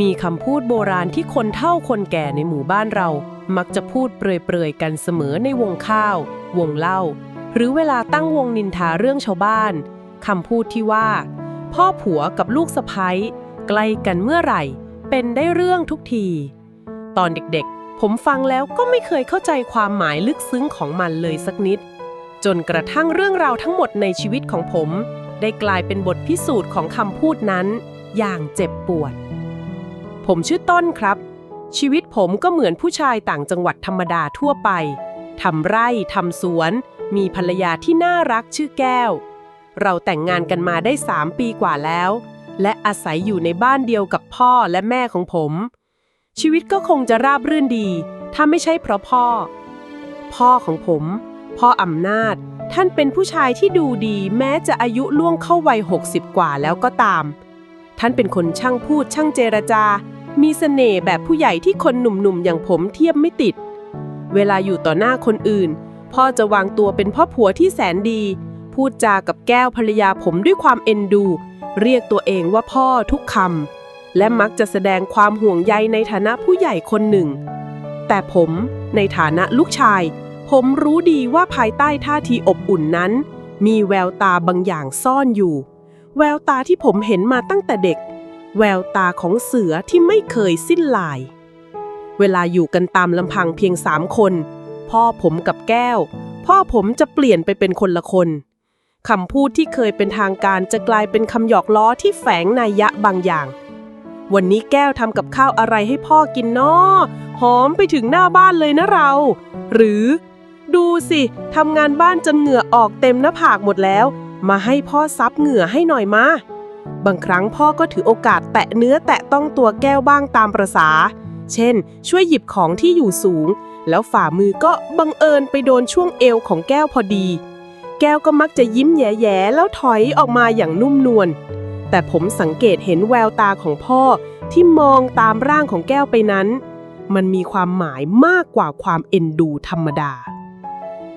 มีคำพูดโบราณที่คนเฒ่าคนแก่ในหมู่บ้านเรา มักจะพูดเปรยๆกันเสมอในวงข้าว วงเล่า หรือเวลาตั้งวงนินทาเรื่องชาวบ้านคำพูดที่ว่า พ่อผัวกับลูกสะพ้ยใกล้กันเมื่อไหร่ เป็นได้เรื่องทุกที ตอนเด็กๆ ผมฟังแล้วก็ไม่เคยเข้าใจความหมายลึกซึ้งของมันเลยสักนิด จนกระทั่งเรื่องราวทั้งหมดในชีวิตของผม ได้กลายเป็นบทพิสูจน์ของคำพูดนั้น อย่างเจ็บปวด ผมชื่อต้นครับ ชีวิตผมก็เหมือนผู้ชายต่างจังหวัดธรรมดาทั่วไปทำไร่ทำสวน มีภรรยาที่น่ารักชื่อแก้ว เราแต่งงานกันมาได้สามปีกว่าแล้ว และอาศัยอยู่ในบ้านเดียวกับพ่อและแม่ของผม ชีวิตก็คงจะราบรื่นดี ถ้าไม่ใช่เพราะพ่อ พ่อของผม พ่ออำนาจ ท่านเป็นผู้ชายที่ดูดี แม้จะอายุล่วงเข้าวัย 60 กว่าแล้วก็ตาม ท่านเป็นคนช่างพูดช่างเจรจา มีเสน่ห์แบบผู้ใหญ่ที่คนหนุ่มๆอย่างผมเทียบไม่ติด เวลาอยู่ต่อหน้าคนอื่น พ่อจะวางตัวเป็นพ่อผัวที่แสนดี พูดจากับแก้วภรรยาผมด้วยความเอ็นดู เรียกตัวเองว่าพ่อทุกคำและมักจะแสดงความห่วงใยในฐานะผู้ใหญ่คนหนึ่ง แต่ผมในฐานะลูกชาย ผมรู้ดีว่าภายใต้ท่าทีอบอุ่นนั้น มีแววตาบางอย่างซ่อนอยู่ แววตาที่ผมเห็นมาตั้งแต่เด็ก แววตาของเสือที่ไม่เคยสิ้นลาย เวลาอยู่กันตามลำพังเพียงสามคน พ่อผมกับแก้ว พ่อผมจะเปลี่ยนไปเป็นคนละคนคำพูดที่เคยเป็นทางการจะกลายเป็นคำหยอกล้อที่แฝงนัยยะบางอย่าง วันนี้แก้วทำกับข้าวอะไรให้พ่อกินนาะหอมไปถึงหน้าบ้านเลยนะเรา หรือดูสิทำงานบ้านจนเหงื่อออกเต็มหน้าผากหมดแล้ว มาให้พ่อซับเหงื่อให้หน่อยมา บางครั้งพ่อก็ถือโอกาสแตะเนื้อแตะต้องตัวแก้วบ้างตามประษา เช่น ช่วยหยิบของที่อยู่สูง แล้วฝ่ามือก็บังเอิญไปโดนช่วงเอวของแก้วพอดี แก้วก็มักจะยิ้มแย่ๆแล้วถอยออกมาอย่างนุ่มนวล แต่ผมสังเกตเห็นแววตาของพ่อที่มองตามร่างของแก้วไปนั้น มันมีความหมายมากกว่าความเอ็นดูธรรมดา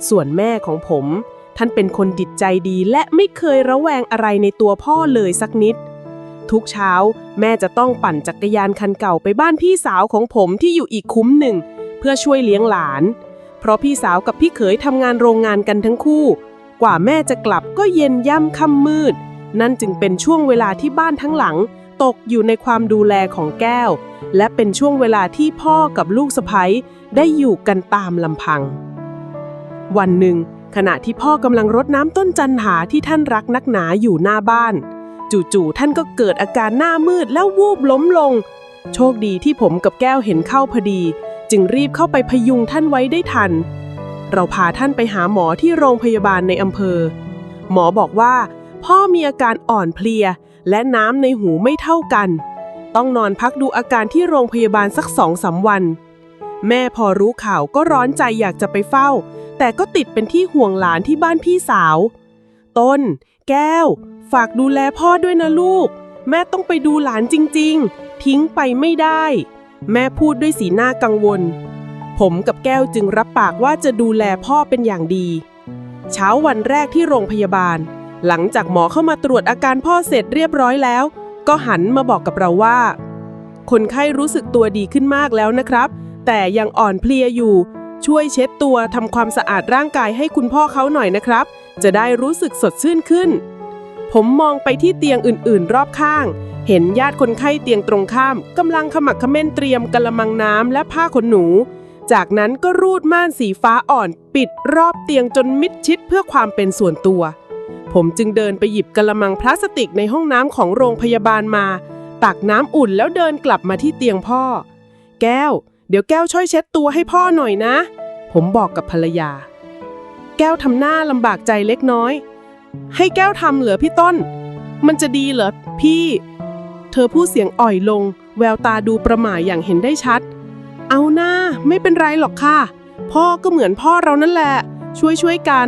ส่วนแม่ของผม ท่านเป็นคนจิตใจดีและไม่เคยระแวงอะไรในตัวพ่อเลยสักนิด ทุกเช้าแม่จะต้องปั่นจักรยานคันเก่าไปบ้านพี่สาวของผมที่อยู่อีกคุ้มหนึ่ง เพื่อช่วยเลี้ยงหลาน เพราะพี่สาวกับพี่เขยทำงานโรงงานกันทั้งคู่ กว่าแม่จะกลับก็เย็นย่ำค่ำมืด นั่นจึงเป็นช่วงเวลาที่บ้านทั้งหลัง ตกอยู่ในความดูแลของแก้ว และเป็นช่วงเวลาที่พ่อกับลูกสะใภ้ได้อยู่กันตามลำพัง วันหนึ่ง ขณะที่พ่อกำลังรดน้ำต้นจันหาที่ท่านรักนักหนาอยู่หน้าบ้าน จู่ๆท่านก็เกิดอาการหน้ามืดแล้ววูบล้มลง โชคดีที่ผมกับแก้วเห็นเข้าพอดี จึงรีบเข้าไปพยุงท่านไว้ได้ทัน เราพาท่านไปหาหมอที่โรงพยาบาลในอำเภอ หมอบอกว่า พ่อมีอาการอ่อนเพลีย และน้ำในหูไม่เท่ากัน ต้องนอนพักดูอาการที่โรงพยาบาลสักสองสามวัน แม่พอรู้ข่าวก็ร้อนใจอยากจะไปเฝ้า แต่ก็ติดเป็นที่ห่วงหลานที่บ้านพี่สาว ต้น แก้ว ฝากดูแลพ่อด้วยนะลูก แม่ต้องไปดูหลานจริง ๆ ทิ้งไปไม่ได้ แม่พูดด้วยสีหน้ากังวล ผมกับแก้วจึงรับปากว่าจะดูแลพ่อเป็นอย่างดี เช้าวันแรกที่โรงพยาบาล หลังจากหมอเข้ามาตรวจอาการพ่อเสร็จเรียบร้อยแล้ว ก็หันมาบอกกับเราว่า คนไข้รู้สึกตัวดีขึ้นมากแล้วนะครับ แต่ยังอ่อนเพลียอยู่ ช่วยเช็ดตัวทำความสะอาดร่างกายให้คุณพ่อเขาหน่อยนะครับ จะได้รู้สึกสดชื่นขึ้น ผมมองไปที่เตียงอื่นๆ รอบข้าง เห็นญาติคนไข้เตียงตรงข้ามกำลังขมักเขม้นเตรียมกระมังน้ำและผ้าขนหนู จากนั้นก็รูดม่านสีฟ้าอ่อน ปิดรอบเตียงจนมิดชิดเพื่อความเป็นส่วนตัว ผมจึงเดินไปหยิบกระมังพลาสติกในห้องน้ำของโรงพยาบาลมา ตักน้ำอุ่นแล้วเดินกลับมาที่เตียงพ่อ แก้ว เดี๋ยวแก้วช่วยเช็ดตัวให้พ่อหน่อยนะ ผมบอกกับภรรยา แก้วทำหน้าลำบากใจเล็กน้อย ให้แก้วทำเหรอพี่ต้น มันจะดีเหรอพี่ เธอพูดเสียงอ่อยลง แววตาดูประหม่าอย่างเห็นได้ชัด เอาหน้าไม่เป็นไรหรอกค่ะ พ่อก็เหมือนพ่อเรานั่นแหละ ช่วยช่วยกัน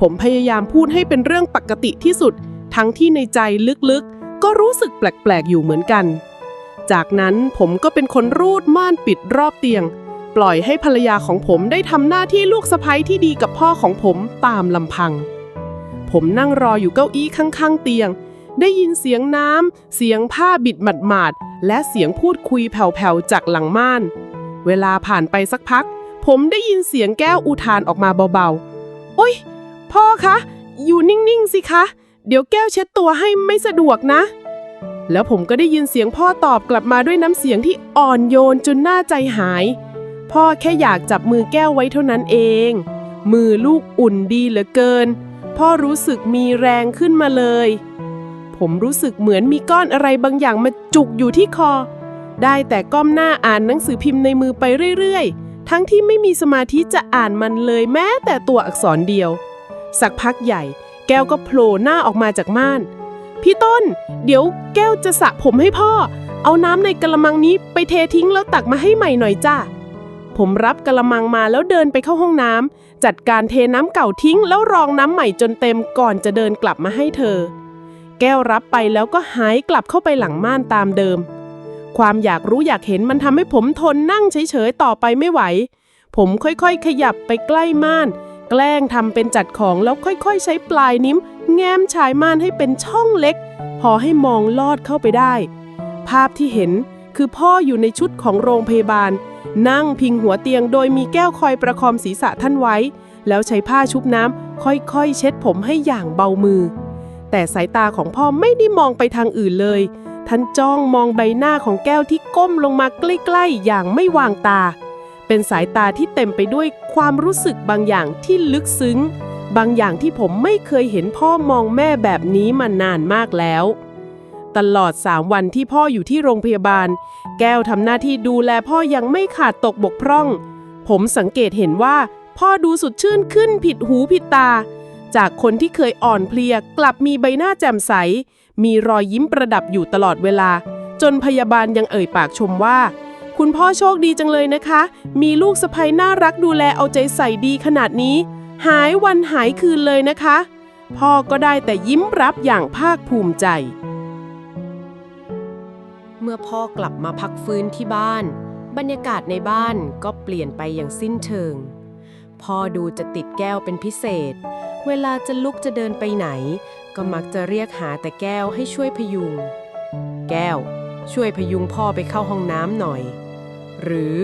ผมพยายามพูดให้เป็นเรื่องปกติที่สุด ทั้งที่ในใจลึกๆ ก็รู้สึกแปลกๆอยู่เหมือนกัน จากนั้นผมก็เป็นคนรูดม่านปิดรอบเตียง ปล่อยให้ภรรยาของผมได้ทำหน้าที่ลูกสะใภ้ที่ดีกับพ่อของผมตามลำพัง ผมนั่งรออยู่เก้าอี้ข้างๆ เตียง ได้ยินเสียงน้ำ เสียงผ้าบิดหมาดๆ และเสียงพูดคุยแผ่วๆ จากหลังม่าน เวลาผ่านไปสักพัก ผมได้ยินเสียงแก้วอุทานออกมาเบาๆ โอ๊ย พ่อคะ อยู่นิ่งๆ สิคะ เดี๋ยวแก้วเช็ดตัวให้ไม่สะดวกนะ แล้วผมก็ได้ยินเสียงพ่อตอบกลับมาด้วยน้ำเสียงที่อ่อนโยนจนหน่าใจหาย พ่อแค่อยากจับมือแก้วไว้เท่านั้นเอง มือลูกอุ่นดีเหลือเกิน พ่อรู้สึกมีแรงขึ้นมาเลย ผมรู้สึกเหมือนมีก้อนอะไรบางอย่างมาจุกอยู่ที่คอ ได้แต่ก้มหน้าอ่านหนังสือพิมพ์ในมือไปเรื่อยๆ ทั้งที่ไม่มีสมาธิจะอ่านมันเลยแม้แต่ตัวอักษรเดียว สักพักใหญ่ แก้วก็โผล่หน้าออกมาจากม่าน พี่ต้น เดี๋ยวแก้วจะสระผมให้พ่อ เอาน้ำในกระมังนี้ไปเททิ้งแล้วตักมาให้ใหม่หน่อยจ้าผมรับกระมังมาแล้วเดินไปเข้าห้องน้ำจัดการเทน้ำเก่าทิ้งแล้วรองน้ำใหม่จนเต็มก่อนจะเดินกลับมาให้เธอ แก้วรับไปแล้วก็หายกลับเข้าไปหลังม่านตามเดิม ความอยากรู้อยากเห็นมันทำให้ผมทนนั่งเฉยๆต่อไปไม่ไหว ผมค่อยๆ ขยับไปใกล้ม่าน แกล้งทำเป็นจัดของแล้วค่อยๆ ใช้ปลายนิ้วแง้มชายม่านให้เป็นช่องเล็ก พอให้มองลอดเข้าไปได้ ภาพที่เห็นคือพ่ออยู่ในชุดของโรงพยาบาล นั่งพิงหัวเตียงโดยมีแก้วคอยประคองศีรษะท่านไว้ แล้วใช้ผ้าชุบน้ำค่อยๆ เช็ดผมให้อย่างเบามือ แต่สายตาของพ่อไม่ได้มองไปทางอื่นเลย ท่านจ้องมองใบหน้าของแก้วที่ก้มลงมาใกล้ๆ อย่างไม่วางตา เป็นสายตาที่เต็มไปด้วยความรู้สึกบางอย่างที่ลึกซึ้ง บางอย่างที่ผมไม่เคยเห็นพ่อมองแม่แบบนี้มานานมากแล้ว ตลอดสามวันที่พ่ออยู่ที่โรงพยาบาล แก้วทำหน้าที่ดูแลพ่อยังไม่ขาดตกบกพร่อง ผมสังเกตเห็นว่า พ่อดูสดชื่นขึ้นผิดหูผิดตา จากคนที่เคยอ่อนเพลียกลับมีใบหน้าแจ่มใส มีรอยยิ้มประดับอยู่ตลอดเวลา จนพยาบาลยังเอ่ยปากชมว่า คุณพ่อโชคดีจังเลยนะคะ มีลูกสะใภ้น่ารักดูแลเอาใจใส่ดีขนาดนี้ หายวันหายคืนเลยนะคะ พ่อก็ได้แต่ยิ้มรับอย่างภาคภูมิใจ เมื่อพ่อกลับมาพักฟื้นที่บ้าน บรรยากาศในบ้านก็เปลี่ยนไปอย่างสิ้นเชิง พ่อดูจะติดแก้วเป็นพิเศษ เวลาจะลุกจะเดินไปไหน ก็มักจะเรียกหาแต่แก้วให้ช่วยพยุง แก้วช่วยพยุงพ่อไปเข้าห้องน้ำหน่อย หรือ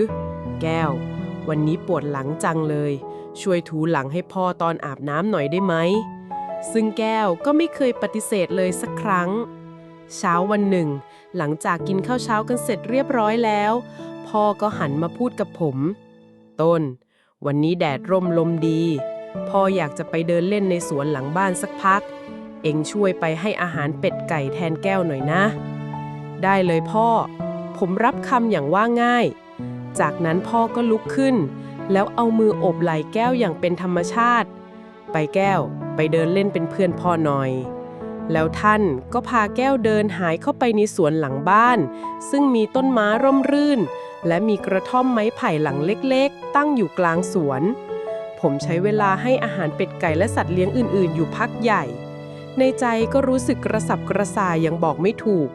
แก้ว วันนี้ปวดหลังจังเลย ช่วยถูหลังให้พ่อตอนอาบน้ำหน่อยได้ไหม ซึ่งแก้วก็ไม่เคยปฏิเสธเลยสักครั้ง เช้าวันหนึ่ง หลังจากกินข้าวเช้ากันเสร็จเรียบร้อยแล้ว พ่อก็หันมาพูดกับผม ต้น วันนี้แดดร่มลมดี พ่ออยากจะไปเดินเล่นในสวนหลังบ้านสักพัก เอ็งช่วยไปให้อาหารเป็ดไก่แทนแก้วหน่อยนะ ได้เลยพ่อ ผมรับคำอย่างว่าง่าย จากนั้นพ่อก็ลุกขึ้น แล้วเอามืออบไหล่แก้วอย่างเป็นธรรมชาติ ไปแก้วไปเดินเล่นเป็นเพื่อนพ่อหน่อย แล้วท่านก็พาแก้วเดินหายเข้าไปในสวนหลังบ้าน ซึ่งมีต้นไม้ร่มรื่น และมีกระท่อมไม้ไผ่หลังเล็กๆ ตั้งอยู่กลางสวน ผมใช้เวลาให้อาหารเป็ดไก่และสัตว์เลี้ยงอื่นๆ อยู่พักใหญ่ ในใจก็รู้สึกกระสับกระส่ายยังบอกไม่ถูก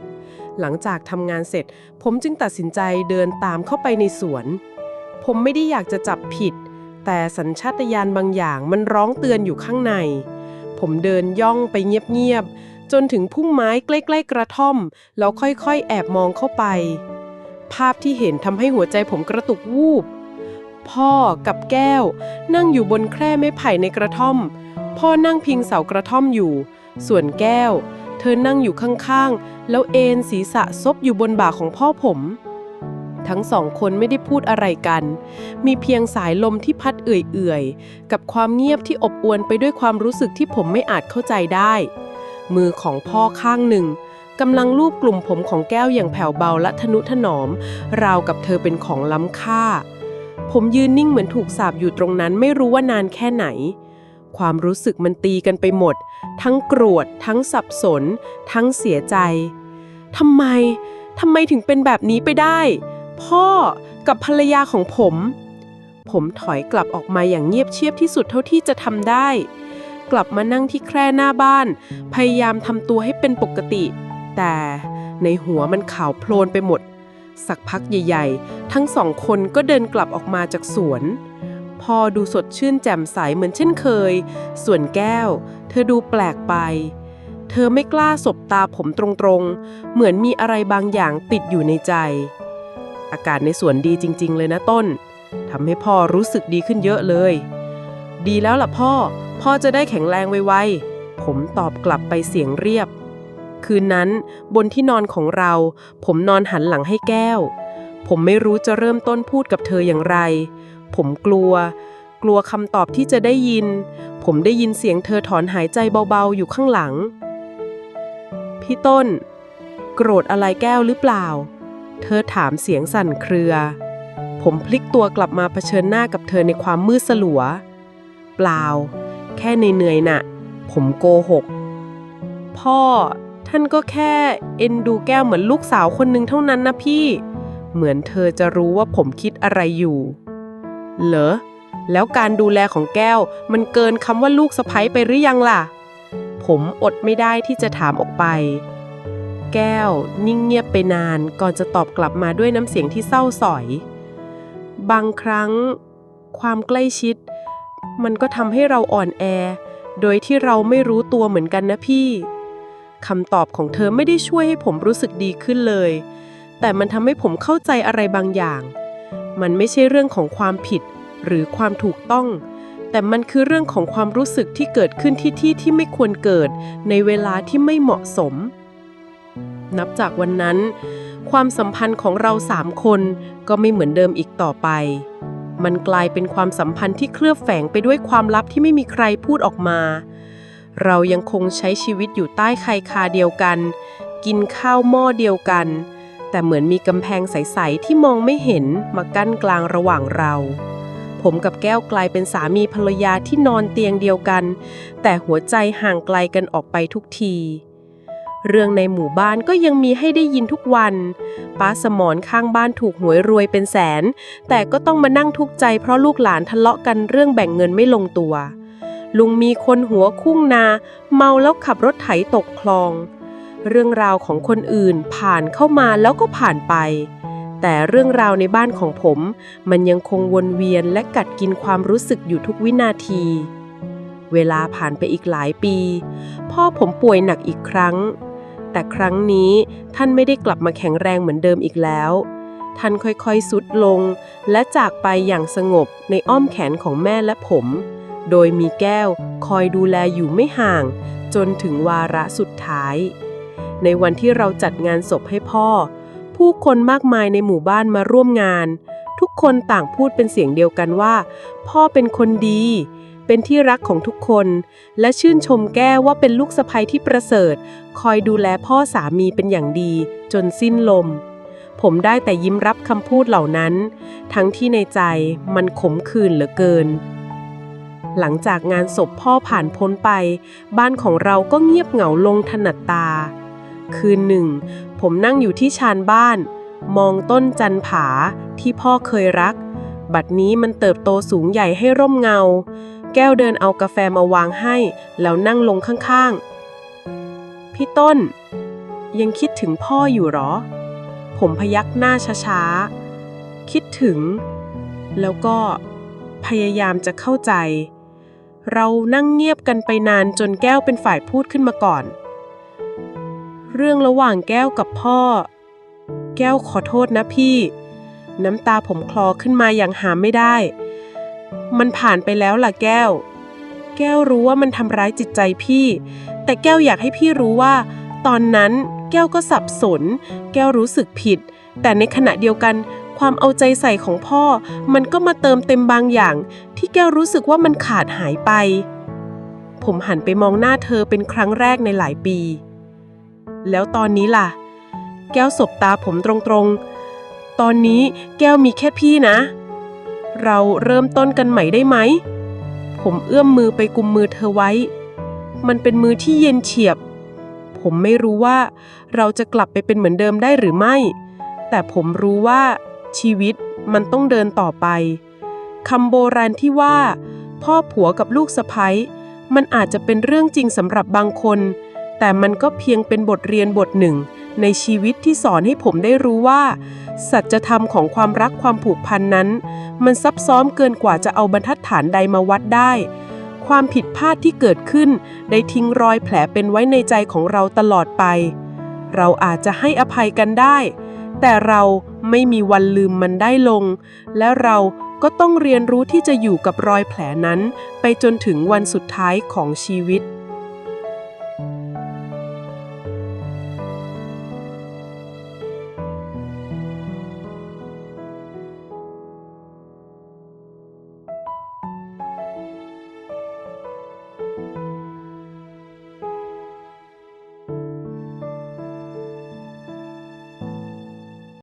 หลังจากทำงานเสร็จ ผมจึงตัดสินใจเดินตามเข้าไปในสวน ผมไม่ได้อยากจะจับผิด แต่สัญชาตญาณบางอย่างมันร้องเตือนอยู่ข้างใน ผมเดินย่องไปเงียบๆ จนถึงพุ่มไม้ใกล้ ๆ กระท่อม แล้วค่อยๆ แอบมองเข้าไป ภาพที่เห็นทำให้หัวใจผมกระตุกวูบ พ่อกับแก้ว นั่งอยู่บนแคร่ไม้ไผ่ในกระท่อม พ่อนั่งพิงเสากระท่อมอยู่ ส่วนแก้ว อนั่งอยู่ข้างๆ แล้วเอนศีรษะซบอยู่บนบ่าของพ่อผม ทั้งสองคนไม่ได้พูดอะไรกัน มีเพียงสายลมที่พัดเอื่อยๆ กับความเงียบที่อบอวลไปด้วยความรู้สึกที่ผมไม่อาจเข้าใจได้ มือของพ่อข้างหนึ่งกำลังลูบกลุ่มผมของแก้วอย่างแผ่วเบาและทนุถนอม ราวกับเธอเป็นของล้ำค่า ผมยืนนิ่งเหมือนถูกสาบอยู่ตรงนั้นไม่รู้ว่านานแค่ไหน ความรู้สึกมันตีกันไปหมด ทั้งโกรธ ทั้งสับสน ทั้งเสียใจทำไมทำไมถึงเป็นแบบนี้ไปได้ พ่อกับภรรยาของผม ผมถอยกลับออกมาอย่างเงียบเชียบที่สุดเท่าที่จะทำได้ กลับมานั่งที่แคร่หน้าบ้าน พยายามทำตัวให้เป็นปกติ แต่ในหัวมันขาวโพลนไปหมด สักพักใหญ่ ๆ ทั้งสองคนก็เดินกลับออกมาจากสวน พ่อดูสดชื่นแจ่มใสเหมือนเช่นเคย ส่วนแก้ว เธอดูแปลกไปเธเธอไม่กล้าสบตาผมตรงๆ เหมือนมีอะไรบางอย่างติดอยู่ในใจ อากาศในสวนดีจริง ๆ เลยนะต้นทำให้พ่อรู้สึกดีขึ้นเยอะเลย ดีแล้วล่ะพ่อ พ่อจะได้แข็งแรงไวๆ ผมตอบกลับไปเสียงเรียบ คืนนั้นบนที่นอนของเรา ผมนอนหันหลังให้แก้ว ผมไม่รู้จะเริ่มต้นพูดกับเธออย่างไร ผมกลัว กลัวคำตอบที่จะได้ยิน ผมได้ยินเสียงเธอถอนหายใจเบาๆอยู่ข้างหลัง พี่ต้น โกรธอะไรแก้วหรือเปล่า เธอถามเสียงสั่นเครือ ผมพลิกตัวกลับมาเผชิญหน้ากับเธอในความมืดสลัว เปล่า แค่เหนื่อยๆน่ะ ผมโกหก พ่อ ท่านก็แค่เอ็นดูแก้วเหมือนลูกสาวคนหนึ่งเท่านั้นนะพี่เหมือนเธอจะรู้ว่าผมคิดอะไรอยู่ เหรอ แล้วการดูแลของแก้ว มันเกินคำว่าลูกสะใภ้ไปหรือยังล่ะ ผมอดไม่ได้ที่จะถามออกไป แก้ว นิ่งเงียบไปนานก่อนจะตอบกลับมาด้วยน้ำเสียงที่เศร้าสอย บางครั้ง ความใกล้ชิด มันก็ทำให้เราอ่อนแอ โดยที่เราไม่รู้ตัวเหมือนกันนะพี่คำตอบของเธอไม่ได้ช่วยให้ผมรู้สึกดีขึ้นเลย แต่มันทำให้ผมเข้าใจอะไรบางอย่าง มันไม่ใช่เรื่องของความผิด หรือความถูกต้อง แต่มันคือเรื่องของความรู้สึกที่เกิดขึ้นที่ที่ที่ไม่ควรเกิด ในเวลาที่ไม่เหมาะสม นับจากวันนั้น ความสัมพันธ์ของเราสามคนก็ไม่เหมือนเดิมอีกต่อไป มันกลายเป็นความสัมพันธ์ที่เคลือบแฝงไปด้วยความลับที่ไม่มีใครพูดออกมา เรายังคงใช้ชีวิตอยู่ใต้ใครคาเดียวกัน กินข้าวหม้อเดียวกัน แต่เหมือนมีกำแพงใส ๆ ที่มองไม่เห็นมากั้นกลางระหว่างเรา ผมกับแก้วกลายเป็นสามีภรรยาที่นอนเตียงเดียวกัน แต่หัวใจห่างไกลกันออกไปทุกที เรื่องในหมู่บ้านก็ยังมีให้ได้ยินทุกวันป้าสมอนข้างบ้านถูกหวยรวยเป็นแสน แต่ก็ต้องมานั่งทุกข์ใจเพราะลูกหลานทะเลาะกันเรื่องแบ่งเงินไม่ลงตัวลุงมีคนหัวคุ้งนา เมาแล้วขับรถไถตกคลอง เรื่องราวของคนอื่นผ่านเข้ามาแล้วก็ผ่านไป แต่เรื่องราวในบ้านของผม มันยังคงวนเวียนและกัดกินความรู้สึกอยู่ทุกวินาที เวลาผ่านไปอีกหลายปี พ่อผมป่วยหนักอีกครั้ง แต่ครั้งนี้ท่านไม่ได้กลับมาแข็งแรงเหมือนเดิมอีกแล้ว ท่านค่อยๆสุดลง และจากไปอย่างสงบในอ้อมแขนของแม่และผม โดยมีแก้วคอยดูแลอยู่ไม่ห่างจนถึงวาระสุดท้าย ในวันที่เราจัดงานศพให้พ่อ ผู้คนมากมายในหมู่บ้านมาร่วมงาน ทุกคนต่างพูดเป็นเสียงเดียวกันว่า พ่อเป็นคนดี เป็นที่รักของทุกคน และชื่นชมแก้วว่าเป็นลูกสะใภ้ที่ประเสริฐ คอยดูแลพ่อสามีเป็นอย่างดี จนสิ้นลม ผมได้แต่ยิ้มรับคำพูดเหล่านั้น ทั้งที่ในใจมันขมขื่นเหลือเกินหลังจากงานศพพ่อผ่านพ้นไป บ้านของเราก็เงียบเหงาลงถนัดตา คืนหนึ่ง ผมนั่งอยู่ที่ชานบ้าน มองต้นจันผาที่พ่อเคยรัก บัดนี้มันเติบโตสูงใหญ่ให้ร่มเงา แก้วเดินเอากาแฟมาวางให้ แล้วนั่งลงข้างๆ พี่ต้น ยังคิดถึงพ่ออยู่หรอ ผมพยักหน้าช้าๆ คิดถึง แล้วก็พยายามจะเข้าใจ เรานั่งเงียบกันไปนานจนแก้วเป็นฝ่ายพูดขึ้นมาก่อน เรื่องระหว่างแก้วกับพ่อ แก้วขอโทษนะพี่ น้ำตาผมคลอขึ้นมาอย่างหามไม่ได้ มันผ่านไปแล้วล่ะแก้ว แก้วรู้ว่ามันทำร้ายจิตใจพี่ แต่แก้วอยากให้พี่รู้ว่า ตอนนั้นแก้วก็สับสน แก้วรู้สึกผิด แต่ในขณะเดียวกันความเอาใจใส่ของพ่อ มันก็มาเติมเต็มบางอย่าง ที่แก้วรู้สึกว่ามันขาดหายไป ผมหันไปมองหน้าเธอเป็นครั้งแรกในหลายปี แล้วตอนนี้ล่ะ แก้วสบตาผมตรงๆ ตอนนี้แก้วมีแค่พี่นะ เราเริ่มต้นกันใหม่ได้ไหม ผมเอื้อมมือไปกุมมือเธอไว้ มันเป็นมือที่เย็นเฉียบ ผมไม่รู้ว่าเราจะกลับไปเป็นเหมือนเดิมได้หรือไม่ แต่ผมรู้ว่าชีวิตมันต้องเดินต่อไปคำโบราณที่ว่า พ่อผัวกับลูกสะใภ้มันอาจจะเป็นเรื่องจริงสำหรับบางคน แต่มันก็เพียงเป็นบทเรียนบทหนึ่ง ในชีวิตที่สอนให้ผมได้รู้ว่า สัจธรรมของความรักความผูกพันนั้น มันซับซ้อนเกินกว่าจะเอาบรรทัดฐานใดมาวัดได้ ความผิดพลาดที่เกิดขึ้น ได้ทิ้งรอยแผลเป็นไว้ในใจของเราตลอดไป เราอาจจะให้อภัยกันได้ แต่เราไม่มีวันลืมมันได้ลง และเราก็ต้องเรียนรู้ที่จะอยู่กับรอยแผลนั้น ไปจนถึงวันสุดท้ายของชีวิต